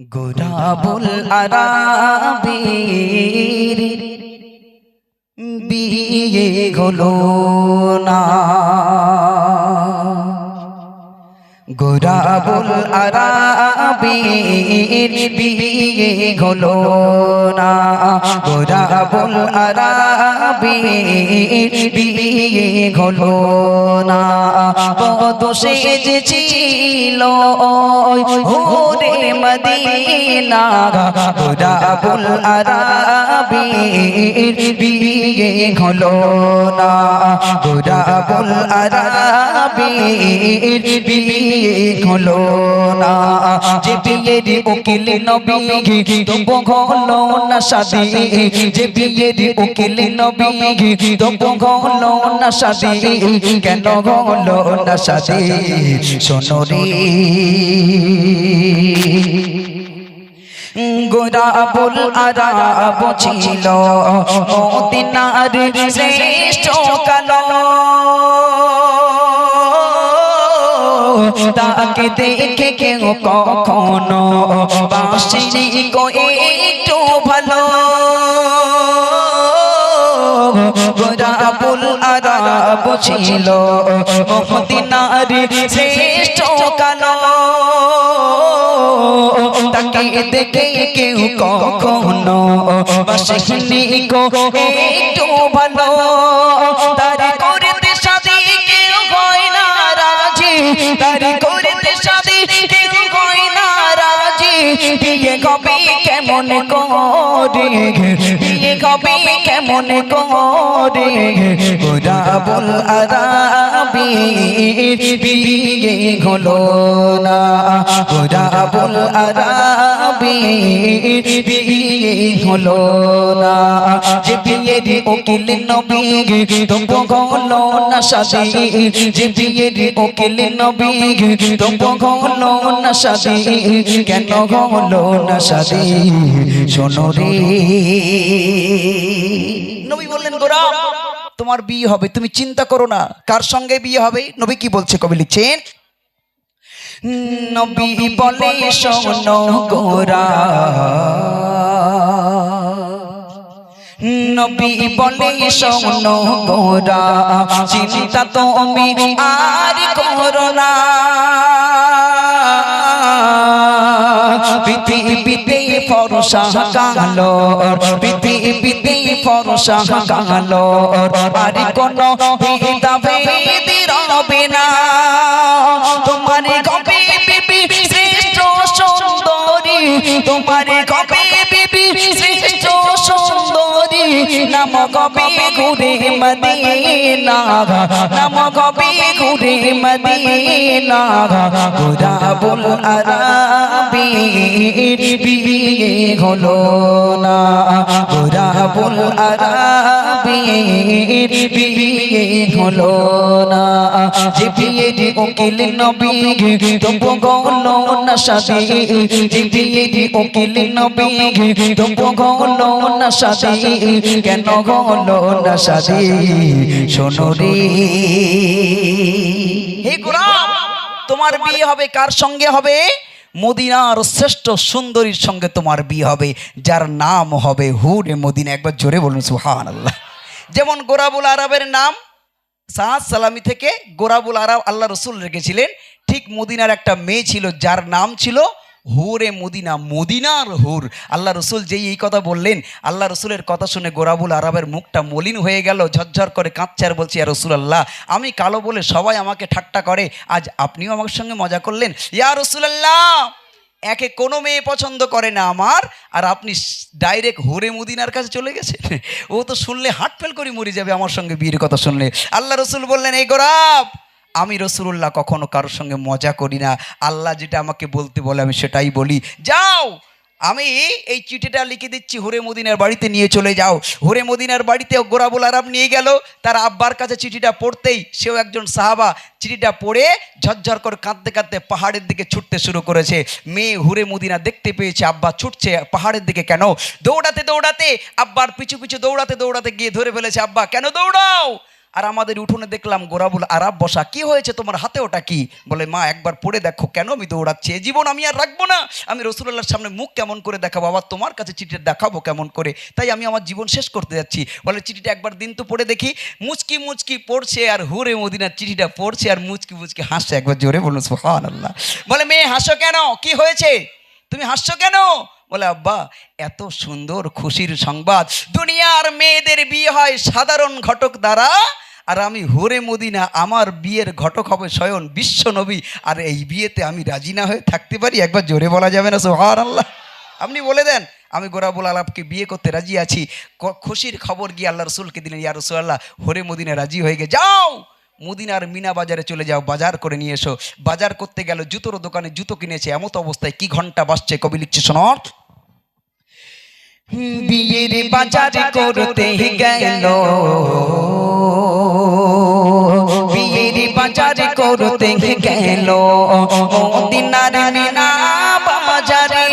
গোরাবুল আরাবির বিয়ে হলো না। গোরাবুল আরাবির বিয়ে হলো না। গোরাবুল আরাবির বিয়ে হলো না। বদ সেজেছিল হোরে মদিনা গোরাবুল আরাবির বিয়ে হলো না। গোরাবুল আরাবির বিয়ে হলো না। যে বিয়ের উকিল নবী, তবু হলো না শাদি যে বিয়ের উকিল নবী, তবু হলো না শাদি কেন হলো না শাদি শোনো রে। গোরাবুল আরাব ছিল, মদিনার শ্রেষ্ঠ কালো। তাকে দেখে কেউ কখনো বাসিনি গো একটু ভালো। গোরাবুল আরাব ছিল মদিনার শ্রেষ্ঠ কালো। তাকে দেখে কেউ কখনো বাসিনি গো একটু ভালো। Pop কেমন করে গোরাবুল আরাবি বিয়ে হলো না। গোরাবুল আরাবি বিয়ে হলো না। যে বিয়ের উকিল নবী তবু হলো না শাদি যে বিয়ের উকিল নবী তবু হলো না শাদি কেন হলো না শাদি শোনো রে। নবী তোমার বিয়ে হবে। তুমি চিন্তা করো না কার সঙ্গে বিয়ে হবে? নবী কি বলছে কবি লিখছেন? নবী বলে শোনো গোরা নবী বলে শোনো গোরা চিন্তা তুমি আর করো না। পৃথিবীতে ফরসা কালো পৃথিবীতে ফরসা কালো আর কোন ভেদা রবে না। তোমার কবে বিবি শ্রেষ্ঠ সুন্দরী। তোমার নাম কবে ঘুরে মদিনা নাম কবে ঘুরে মদিনা। গোরাবুল আরাবি বিয়ে হলো না। গোরাবুল আরাবি বিয়ে হলো না। যে বিয়ের উকিল নবী তবু গলো না যে বিয়ের উকিল নবী তবু কেন হে গোলাম, তোমার বিয়ে হবে কার সঙ্গে হবে? মদিনার শ্রেষ্ঠ সুন্দরীর সঙ্গে তোমার বিয়ে হবে, যার নাম হবে হুরে মদিনা একবার জোরে বলুন সুহান আল্লাহ যেমন গোরাবুল আরবের নাম সাহাজ সালামি থেকে গোরাবুল আরব আল্লাহ রসুল রেখেছিলেন। ঠিক মদিনার একটা মেয়ে ছিল, যার নাম ছিল হুরে মদিনা, মদিনার হুর। আল্লাহ রসুল যেই এই কথা বললেন, আল্লাহ রসুলের কথা শুনে গোরাবুল আরবের মুখটা মলিন হয়ে গেল, ঝরঝর করে কাঁদছে আর বলছি আর রসুল আল্লাহ আমি কালো বলে সবাই আমাকে ঠাট্টা করে, আজ আপনিও আমার সঙ্গে মজা করলেন? ইয়া রসুল আল্লাহ একে কোনো মেয়ে পছন্দ করে না আমার, আর আপনি ডাইরেক্ট হোরে মুদিনার কাছে চলে গেছেন? ও তো শুনলে হার্ট ফেল করে মরে যাবে আমার সঙ্গে বিয়ের কথা শুনলে। আল্লাহ রসুল বললেন, এই গোরাব আমি রসুল্লাহ কখনো কারোর সঙ্গে মজা করি না। আল্লাহ যেটা আমাকে বলতে বলে আমি সেটাই বলি। যাও আমি এই চিঠিটা লিখে দিচ্ছি, হুরে মদিনার বাড়িতে নিয়ে চলে যাও। হুরে মদিনার বাড়িতে গোরাবুল আরাম নিয়ে গেল, তার আব্বার কাছে চিঠিটা পড়তেই সেও একজন সাহাবা চিঠিটা পড়ে ঝরঝর করে কাঁদতে কাঁদতে পাহাড়ের দিকে ছুটতে শুরু করেছে। মেয়ে হুরে মদিনা দেখতে পেয়েছে, আব্বা ছুটছে পাহাড়ের দিকে কেন? দৌড়াতে দৌড়াতে আব্বার পিছু পিছু দৌড়াতে দৌড়াতে গিয়ে ধরে ফেলেছে, আব্বা, কেন দৌড়াও? আর আমাদের উঠোনে দেখলাম গোরাবুল আরাব বসা। কি হয়েছে তোমার হাতে ওটা কি? বলে, মা, একবার পড়ে দেখো কেন আমি দৌড়াচ্ছি? এ জীবন আমি আর রাখব না। আমি রসুল্লাহর সামনে মুখ কেমন করে দেখাবো? আবার তোমার কাছে চিঠিটা দেখাবো কেমন করে? তাই আমি আমার জীবন শেষ করতে যাচ্ছি। বলে, চিঠিটা একবার দিন তো পড়ে দেখি। মুচকি মুচকি পড়ছে আর হুরে মদিনার চিঠিটা পড়ছে আর মুচকি মুচকি হাসছে একবার জোরে বলুন আল্লাহ বলে, মেয়ে, হাসো কেন? কি হয়েছে? তুমি হাসছো কেন? বলে, আব্বা, এত সুন্দর, খুশির সংবাদ। দুনিয়ার মেয়েদের বিয়ে হয় সাধারণ ঘটক দ্বারা, আর আমি হোরে মদিনা, আমার বিয়ের ঘটক হবে স্বয়ং বিশ্ব নবী। আর এই বিয়েতে আমি রাজি না হয়ে থাকতে পারি? একবার জোরে বলা যাবে না সোহার আল্লাহ আপনি বলে দেন, আমি গোরাবুল আলাপকে বিয়ে করতে রাজি আছি। খুশির খবর গিয়ে আল্লাহ রসুলকে দিলেন, ইয়া রসুল আল্লাহ হরে মদিনা রাজি হয়ে গে যাও! মদিনার মিনা বাজারে চলে যাও, বাজার করে নিয়ে এসো। বাজার করতে গেল, জুতোর দোকানে জুতো কিনেছে, এমত অবস্থায় কি ঘণ্টা বাজছে কবি লিখছে শোনট বিয়ের বাজার করতে গেল। বিয়ের বাজার করতে গেল। মদিনার মিনা বাজারে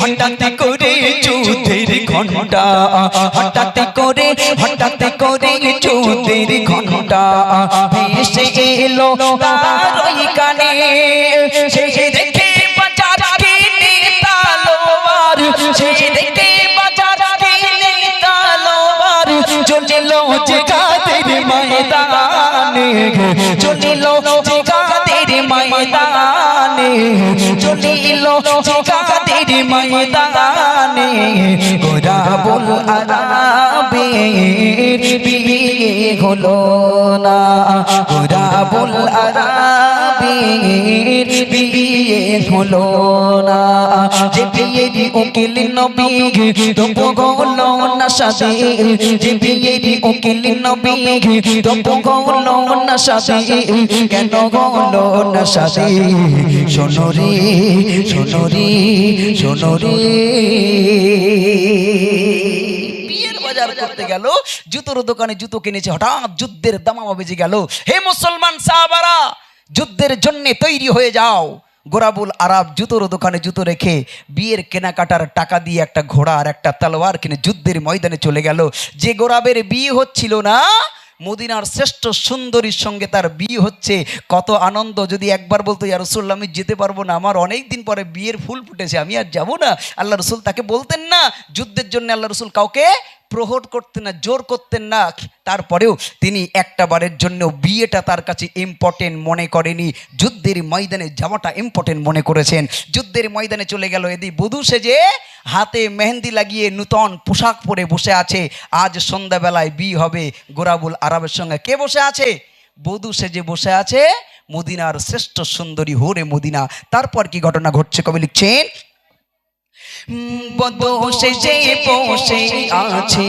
হঠাৎ করে চৌধুরীর ঘণ্টা হঠাৎ করে হঠাৎ করে চৌধুরীর ঘণ্টা ভেসে এলো কানে সে ময়দানে চলিল যে কাদের ময়দানে, চলিল যে কাদের ময়দানে গোরা বল আরাবে বিয়ে হলো না গোরা বল আরাবে বিয়ে হলো না। যে বিয়ের উকিল না যে বিয়ের উকিল না কেন না জুতোর দোকানে জুতো কিনেছে, হঠাৎ যুদ্ধের দামামা বেজে গেল। হে মুসলমান সাহাবারা যুদ্ধের জন্য তৈরি হয়ে যাও। গোরাবুল আরব জুতোর দোকানে জুতো রেখে বিয়ের কেনাকাটার টাকা দিয়ে একটা ঘোড়া আর একটা তালোয়ার কিনে যুদ্ধের ময়দানে চলে গেল। যে গোরাবের বিয়ে হচ্ছিল না, মদিনার শ্রেষ্ঠ সুন্দরীর সঙ্গে তার বিয়ে হচ্ছে। কত আনন্দ, যদি একবার বলতো, ইয়া রসুল আমি যেতে পারব না, আমার অনেক দিন পরে বিয়ের ফুল ফুটেছে, আমি আর যাব না। আল্লাহ রসুল তাকে বলতেন না, যুদ্ধের জন্য আল্লাহ রসুল কাউকে প্রহর করতেন না, জোর করতেন না, তারপরেও তিনি একটা বারের জন্য বিয়েটা তার কাছে ইম্পর্টেন্ট মনে করেনি। যুদ্ধের ময়দানে যাওয়াটা ইম্পর্টেন্ট মনে করেছেন। যুদ্ধের ময়দানে চলে গেল এদি বধূ সেজে হাতে মেহেন্দি লাগিয়ে নূতন পোশাক পরে বসে আছে। আজ সন্ধ্যাবেলায় বিয়ে হবে গোরাবুল আরবের সঙ্গে। কে বসে আছে? বধূ সেজে বসে আছে মদিনার শ্রেষ্ঠ সুন্দরী হোরে মদিনা। তারপর কি ঘটনা ঘটছে কবি লিখছেন? বধূ সেজে বসে আছে।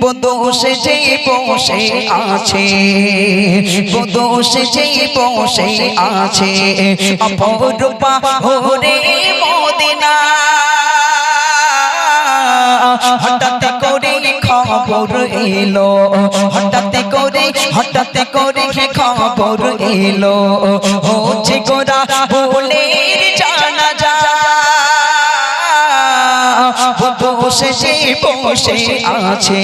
বধূ সেজে বসে আছে। বধূ সেজে বসে আছে। অপরূপা হোরে মদিনা। হঠাৎ করে খবর এলো, হঠাৎ করে, হঠাৎ করে খবর এলো। হচ্ছে গোরা বলে জানা যা বসে সে বসে আছে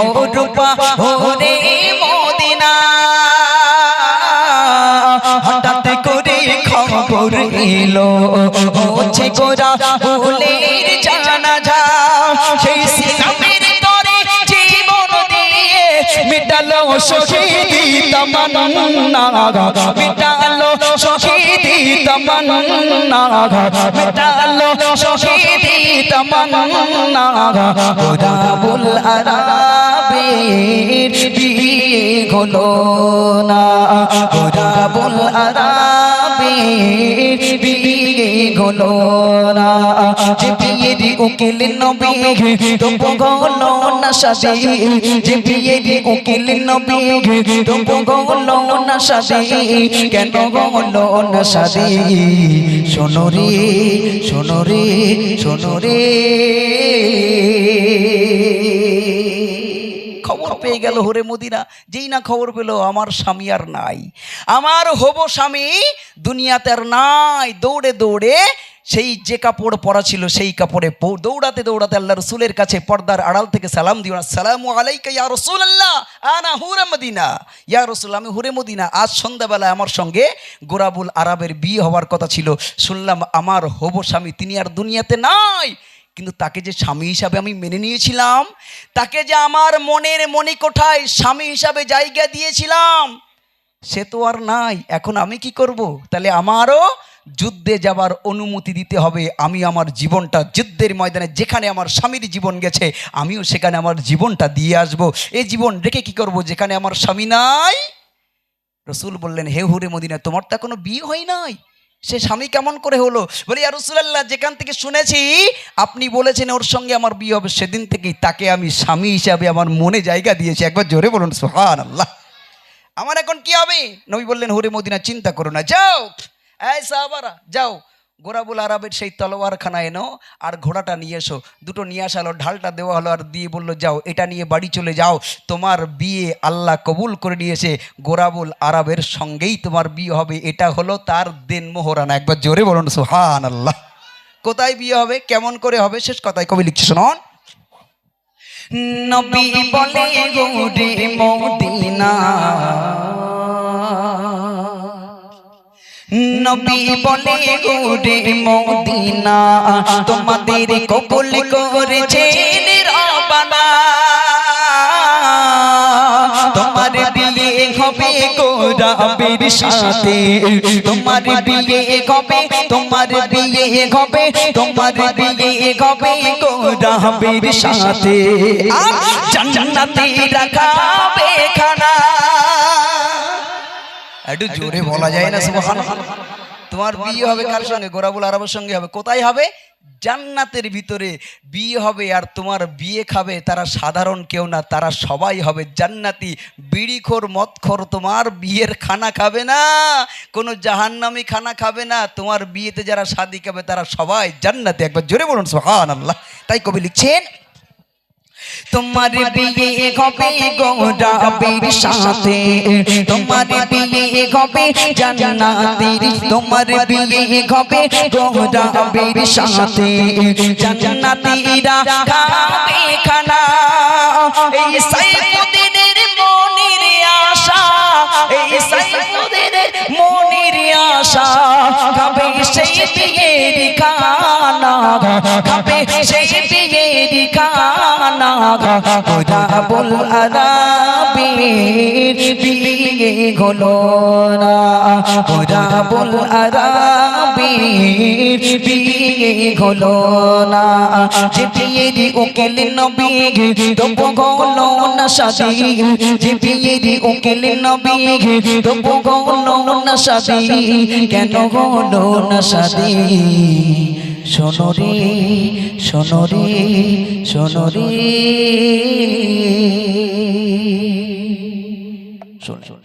অপরূপা হরে মদিনা। হঠাৎ করে খবর এলো। হচ্ছে গোরা বলে শহীদি তমন্না মিটালো শহীদি তমন্না মিটালো শহীদি তমন্না গোরা বল আরাবের বিয়ে হলো না গোরা বল আরাবের বিয়ে হলো না যে বিয়ের উকিল নবী তবু গলো না সাদে যে বিয়ের উকিল নবী তবু গলো না সাদে, কেন গলো না সাদে? শোনো রে শোনো রে শোনো রে। পেয়ে গেল হরে মদিনা। যেই না খবর পেল আমার স্বামী আর নাই। আমার হব স্বামী দুনিয়াতে আর নাই। দৌড়ে দৌড়ে সেই যে কাপড় পরা ছিল সেই কাপড়ে দৌড়াতে দৌড়াতে আল্লাহ রসুলের কাছে পর্দার আড়াল থেকে সালাম দিও সালামু আলাইকা ইয়া রসুল আল্লাহ আনা হুরে মদিনা। ইয়া রসুল আমি হুরে মদিনা। আজ সন্ধ্যাবেলায় আমার সঙ্গে গোরাবুল আরবের বিয়ে হওয়ার কথা ছিল। শুনলাম আমার হব স্বামী তিনি আর দুনিয়াতে নাই। কিন্তু তাকে যে স্বামী হিসাবে আমি মেনে নিয়েছিলাম, তাকে যে আমার মনের মণিকোঠায় স্বামী হিসাবে জায়গা দিয়েছিলাম, সে তো আর নাই। এখন আমি কি করব? তাহলে আমারও যুদ্ধে যাবার অনুমতি দিতে হবে। আমি আমার জীবনটা যুদ্ধের ময়দানে, যেখানে আমার স্বামীর জীবন গেছে, আমিও সেখানে আমার জীবনটা দিয়ে আসব। এই জীবন রেখে কি করব? যেখানে আমার স্বামী নাই। রসুল বললেন, হে হুরে মদিনা, তোমার তো এখনও বিয়ে হয় নাই? সে স্বামী কেমন করে হলো? বলি আর রসুলাল্লাহ, যেখান থেকে শুনেছি, আপনি বলেছেন ওর সঙ্গে আমার বিয়ে হবে, সেদিন থেকেই তাকে আমি স্বামী হিসাবে আমার মনে জায়গা দিয়েছি। একবার জোরে বলুন সোহান আল্লাহ আমার এখন কি হবে? নবী বললেন, হরে মদিনা, চিন্তা করো না, যাও। এই সাহাবারা, যাও। গোরাবুল আরবের সেই তলোয়ারখানা এনো আর ঘোড়াটা নিয়ে এসো। দুটো নিয়ে আসালো ঢালটা দেওয়া হলো আর দিয়ে বলল, যাও, এটা নিয়ে বাড়ি চলে যাও। তোমার বিয়ে আল্লাহ কবুল করে নিয়েছে। গোরাবুল আরবের সঙ্গেই তোমার বিয়ে হবে। এটা হলো তার দেন মোহরানা একবার জোরে বলুন সুহান আল্লাহ কোথায় বিয়ে হবে? কেমন করে হবে? শেষ কথায় কবি লিখছে, শোনন। নবী বলে গোরে মদিনা। নবী বলে গোরে মদিনা, তোমাদের কবুল রবানা তোমার বিয়ে হবে গোরাবের সাথে। তোমার বিয়ে হবে, তোমার বিয়ে হবে, তোমার বিয়ে হবে গোরাবের সাথে। জান্নাতে রাখাবে খানা। একটু জোরে বলা যায় না তোমার বিয়ে হবে কার সঙ্গে? গোরাবুল আরবের সঙ্গে হবে। কোথায় হবে? জান্নাতের ভিতরে। বিয়ে হবে আর তোমার বিয়ে খাবে তারা সাধারণ কেউ না তারা সবাই হবে জান্নাতি। বিড়িখোর মদখোর তোমার বিয়ের খানা খাবে না। কোনো জাহান্নামি খানা খাবে না। তোমার বিয়েতে যারা শাদি খাবে তারা সবাই জান্নাতি। একবার জোরে বলুন সোহান আল্লাহ তাই কবি লিখছেন তোমার বিয়ে হবে গোরাবের সাথে? তোমার বিয়ে হবে জান্নাতের? তোমার বিয়ে হবে গোরাবের সাথে? জান্নাতীরা খাবে খানা এই সাইফুদ্দিনের আশা, এই সাইফুদ্দিনের আশা। খাবে সেই বিয়ের খানা খাবে সেই বিয়ের খানা ওরা বল আরাবের বিয়ে হলো না ওরা বল আরাবের বিয়ে হলো না যে বিয়ের নবী তবু হলো না শাদি যে বিয়ের নবী তবু হলো না শাদি কেন হলো না সাদি? সোনরে সোনরে সোনরে শোন।